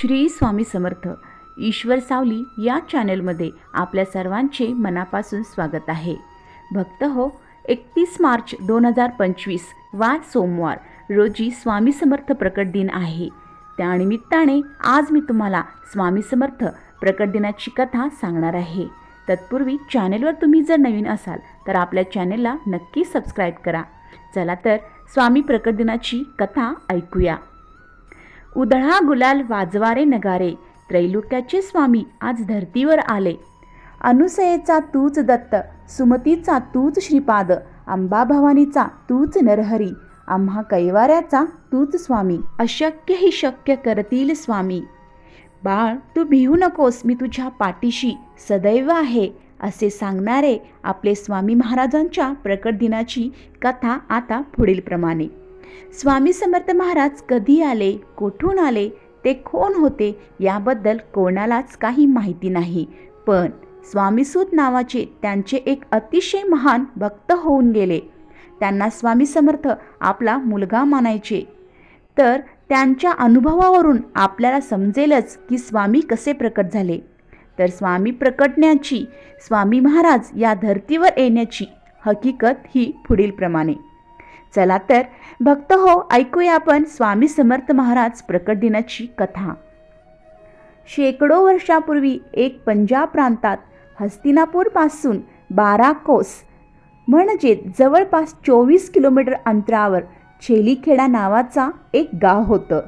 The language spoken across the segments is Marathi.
श्री स्वामी समर्थ. ईश्वर सावली या चॅनलमध्ये आपल्या सर्वांचे मनापासून स्वागत आहे. भक्त हो एकतीस मार्च दोन हजार पंचवीस वार सोमवार रोजी स्वामी समर्थ प्रकट दिन आहे. त्यानिमित्ताने आज मी तुम्हाला स्वामी समर्थ प्रकट दिनाची कथा सांगणार आहे. तत्पूर्वी चॅनेलवर तुम्ही जर नवीन असाल तर आपल्या चॅनेलला नक्की सबस्क्राईब करा. चला तर स्वामी प्रकट दिनाची कथा ऐकूया. उधळा गुलाल वाजवारे नगारे त्रैलोक्याचे स्वामी आज धर्तीवर आले. अनुसयेचा तूच दत्त सुमतीचा तूच श्रीपाद अंबाभवानीचा तूच नरहरी आम्हा कैवाऱ्याचा तूच स्वामी. अशक्य ही शक्य करतील स्वामी. बाळ तू भिवू नकोस मी तुझ्या पाठीशी सदैव आहे असे सांगणारे आपले स्वामी महाराजांच्या प्रकट दिनाची कथा आता पुढीलप्रमाणे. स्वामी समर्थ महाराज कधी आले कोठून आले ते कोण होते याबद्दल कोणालाच काही माहिती नाही. पण स्वामीसूत नावाचे त्यांचे एक अतिशय महान भक्त होऊन गेले. त्यांना स्वामी समर्थ आपला मुलगा मानायचे. तर त्यांच्या अनुभवावरून आपल्याला समजेलच की स्वामी कसे प्रकट झाले. तर स्वामी प्रकटण्याची स्वामी महाराज या धर्तीवर येण्याची हकीकत ही पुढीलप्रमाणे. चला तर भक्त हो ऐकूया आपण स्वामी समर्थ महाराज प्रकट दिनाची कथा. शेकडो वर्षापूर्वी एक पंजाब प्रांतात हस्तिनापूरपासून बारा कोस म्हणजे जवळपास चोवीस किलोमीटर अंतरावर छेलीखेडा नावाचा एक गाव होतं.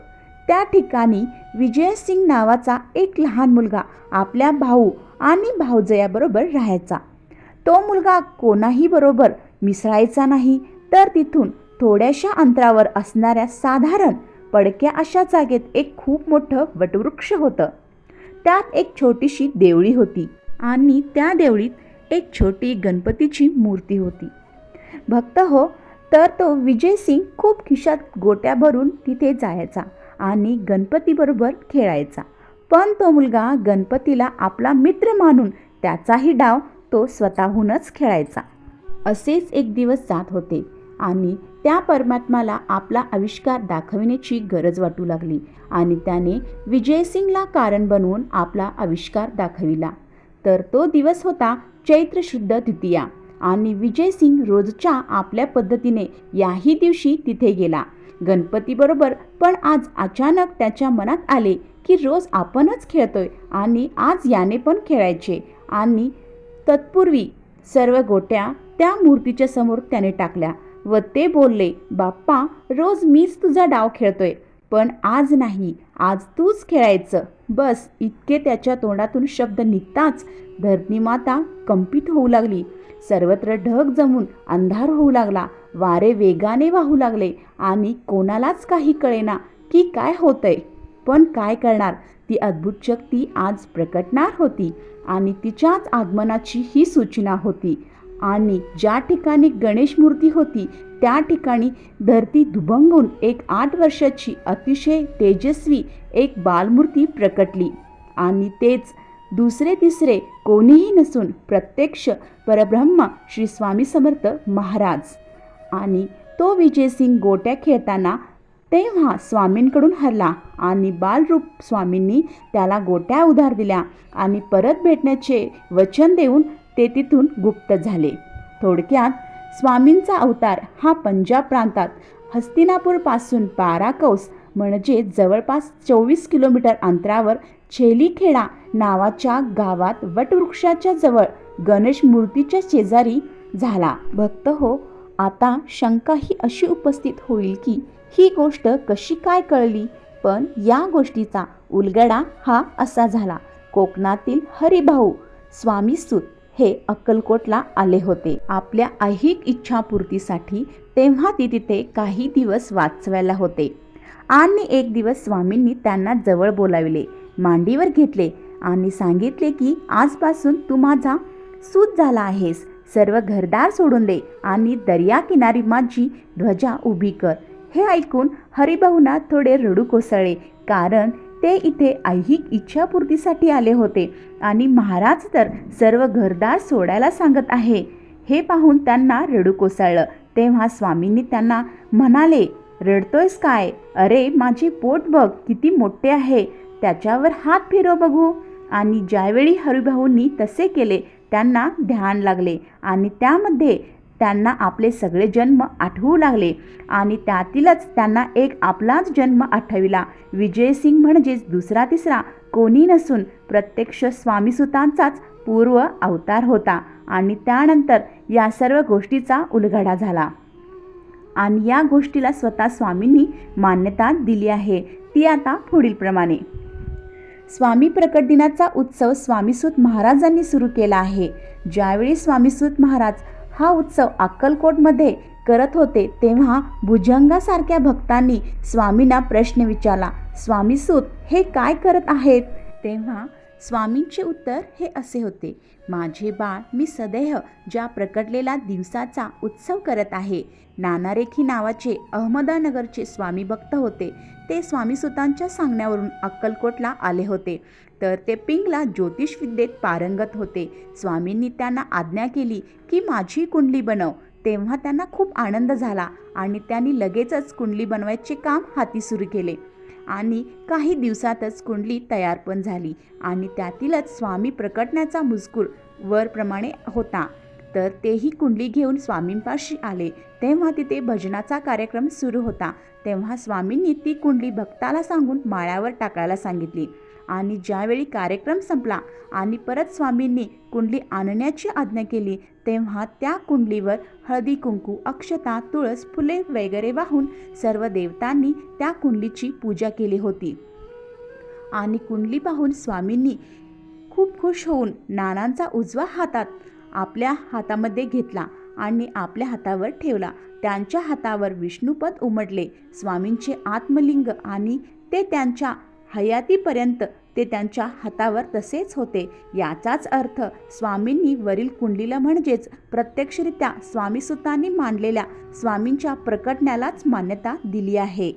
त्या ठिकाणी विजयसिंग नावाचा एक लहान मुलगा आपल्या भाऊ आणि भाऊजयाबरोबर राहायचा. तो मुलगा कोणाही बरोबर मिसळायचा नाही तर तिथून थोड्याशा अंतरावर असणाऱ्या साधारण पडक्या अशा जागेत एक खूप मोठं वटवृक्ष होतं. त्यात एक छोटीशी देवळी होती आणि त्या देवळीत एक छोटी गणपतीची मूर्ती होती. भक्त हो तर तो विजयसिंग खूप खिशात गोट्या भरून तिथे जायचा आणि गणपतीबरोबर खेळायचा. पण तो मुलगा गणपतीला आपला मित्र मानून त्याचाही डाव तो स्वतःहूनच खेळायचा. असेच एक दिवस जात होते. आणि त्या परमात्माला आपला आविष्कार दाखविण्याची गरज वाटू लागली आणि त्याने विजयसिंगला कारण बनवून आपला आविष्कार दाखविला. तर तो दिवस होता चैत्र शुद्ध द्वितीया आणि विजयसिंग रोजच्या आपल्या पद्धतीने याही दिवशी तिथे गेला. गणपतीबरोबर पण आज अचानक त्याच्या मनात आले की रोज आपणच खेळतोय आणि आज याने पण खेळायचे आणि तत्पूर्वी सर्व गोट्या त्या मूर्तीच्या समोर त्याने टाकल्या. व ते बोलले बाप्पा रोज मीच तुझा डाव खेळतोय पण आज नाही आज तूच खेळायचं. बस इतके त्याच्या तोंडातून शब्द निघताच धरणीमाता कंपित होऊ लागली. सर्वत्र ढग जमून अंधार होऊ लागला वारे वेगाने वाहू लागले आणि कोणालाच काही कळेना की काय होतंय. पण काय करणार? ती अद्भुत शक्ती आज प्रकटणार होती आणि तिच्याच आगमनाची ही सूचना होती. आणि ज्या ठिकाणी गणेश मूर्ती होती त्या ठिकाणी धरती दुभंगून एक आठ वर्षाची अतिशय तेजस्वी एक बालमूर्ती प्रकटली. आणि तेच दुसरे तिसरे कोणीही नसून प्रत्यक्ष परब्रह्म श्री स्वामी समर्थ महाराज. आणि तो विजयसिंग गोट्या खेळताना तेव्हा स्वामींकडून हरला आणि बालरूप स्वामींनी त्याला गोट्या उधार दिल्या आणि परत भेटण्याचे वचन देऊन ते तिथून गुप्त झाले. थोडक्यात स्वामींचा अवतार हा पंजाब प्रांतात हस्तिनापूरपासून बारा कौस म्हणजे जवळपास चोवीस किलोमीटर अंतरावर छेलीखेडा नावाच्या गावात वटवृक्षाच्या जवळ गणेश मूर्तीच्या शेजारी झाला. भक्त हो आता शंका ही अशी उपस्थित होईल की ही गोष्ट कशी काय कळली? पण या गोष्टीचा उलगडा हा असा झाला. कोकणातील हरिभाऊ स्वामीसूत हे अक्कलकोटला आले होते. आपल्या ऐहिक इच्छापूर्तीसाठी तेव्हा ती तिथे काही दिवस वाचवायला होते. आणि एक दिवस स्वामींनी त्यांना जवळ बोलाविले. मांडीवर घेतले आणि सांगितले की आजपासून तू माझा सूत झाला आहेस. सर्व घरदार सोडून दे आणि दर्याकिनारी माझी ध्वजा उभी कर. हे ऐकून हरिभाऊंना थोडे रडू कोसळले. कारण ते इथे ऐहिक इच्छापूर्तीसाठी आले होते आणि महाराज तर सर्व घरदार सोडायला सांगत आहे. हे पाहून त्यांना रडू कोसळलं. तेव्हा स्वामींनी त्यांना म्हणाले रडतोयस काय? अरे माझे पोट बघ किती मोठे आहे. त्याच्यावर हात फिरव बघू. आणि ज्यावेळी हरिभाऊंनी तसे केले त्यांना ध्यान लागले आणि त्यामध्ये त्यांना आपले सगळे जन्म आठवू लागले आणि त्यातीलच त्यांना एक आपलाच जन्म आठविला. विजयसिंग म्हणजेच दुसरा तिसरा कोणी नसून प्रत्यक्ष स्वामीसुतांचाच पूर्व अवतार होता आणि त्यानंतर या सर्व गोष्टीचा उलगडा झाला. आणि या गोष्टीला स्वतः स्वामींनी मान्यता दिली आहे ती आता पुढीलप्रमाणे स्वामी प्रकट दिनाचा उत्सव स्वामीसूत महाराजांनी सुरू केला आहे. ज्यावेळी स्वामीसूत महाराज हा उत्सव अक्कलकोटमध्ये करत होते तेव्हा भुजंगासारख्या भक्तांनी स्वामींना प्रश्न विचारला स्वामीसूत हे काय करत आहेत? तेव्हा स्वामींचे उत्तर हे असे होते माझे बाळ मी सदैव ज्या प्रकटलेला दिवसाचा उत्सव करत आहे नानारेखी नावाचे अहमदानगरचे स्वामी भक्त होते. ते स्वामीसुतांच्या सांगण्यावरून अक्कलकोटला आले होते. तर ते पिंगला ज्योतिष विद्येत पारंगत होते. स्वामींनी त्यांना आज्ञा केली की माझी कुंडली बनव. तेव्हा त्यांना खूप आनंद झाला आणि त्यांनी लगेचच कुंडली बनवायचे काम हाती सुरू केले. आणि काही दिवसातच कुंडली तयार पण झाली आणि त्यातीलच स्वामी प्रकटण्याचा मुजकूर वरप्रमाणे होता. तर तेही कुंडली घेऊन स्वामींपाशी आले. तेव्हा तिथे भजनाचा कार्यक्रम सुरू होता. तेव्हा स्वामींनी ती कुंडली भक्ताला सांगून माळ्यावर टाकायला सांगितली. आणि ज्यावेळी कार्यक्रम संपला आणि परत स्वामींनी कुंडली आणण्याची आज्ञा केली तेव्हा त्या कुंडलीवर हळदी कुंकू अक्षता तुळस फुले वगैरे वाहून सर्व देवतांनी त्या कुंडलीची पूजा केली होती. आणि कुंडली पाहून स्वामींनी खूप खुश होऊन नानांचा उजवा हातात आपल्या हातामध्ये घेतला आणि आपल्या हातावर ठेवला. त्यांच्या हातावर विष्णुपद उमटले. स्वामींचे आत्मलिंग आणि ते त्यांच्या हयातीपर्यंत ते त्यांच्या हातावर तसेच होते. याचाच अर्थ स्वामींनी वरील कुंडलीला म्हणजेच प्रत्यक्षरित्या स्वामीसुतांनी मांडलेल्या स्वामींच्या प्रकटण्यालाच मान्यता दिली आहे.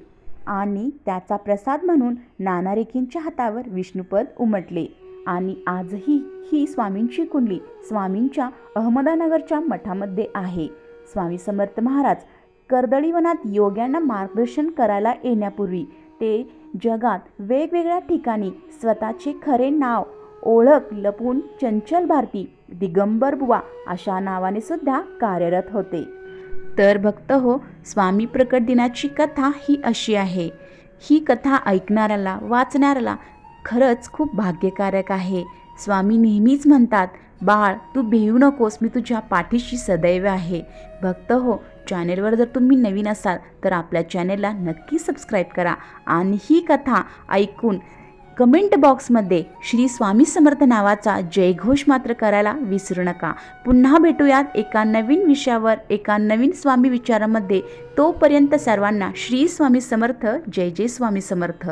आणि त्याचा प्रसाद म्हणून नानारेखींच्या हातावर विष्णुपद उमटले. आणि आजही ही स्वामींची कुंडली स्वामींच्या अहमदानगरच्या मठामध्ये आहे. स्वामी समर्थ महाराज कर्दळीवनात योग्यांना मार्गदर्शन करायला येण्यापूर्वी ते जगात वेगवेगळ्या ठिकाणी स्वतःचे खरे नाव ओळख लपून चंचल भारती दिगंबर बुवा अशा नावाने सुद्धा कार्यरत होते. तर भक्त हो स्वामी प्रकट दिनाची कथा ही अशी आहे. ही कथा ऐकणाऱ्याला वाचणाऱ्याला खरंच खूप भाग्यकारक आहे. स्वामी नेहमीच म्हणतात बाळ तू भिवू नकोस मी तुझ्या पाठीशी सदैव आहे. भक्त हो चॅनेलवर जर तुम्ही नवीन असाल तर आपल्या चॅनेलला नक्की सबस्क्राईब करा आणि ही कथा ऐकून कमेंट बॉक्समध्ये श्री स्वामी समर्थ नावाचा जयघोष मात्र करायला विसरू नका. पुन्हा भेटूयात एका नवीन विषयावर एका नवीन स्वामी विचारामध्ये. तोपर्यंत सर्वांना श्री स्वामी समर्थ जय जय स्वामी समर्थ.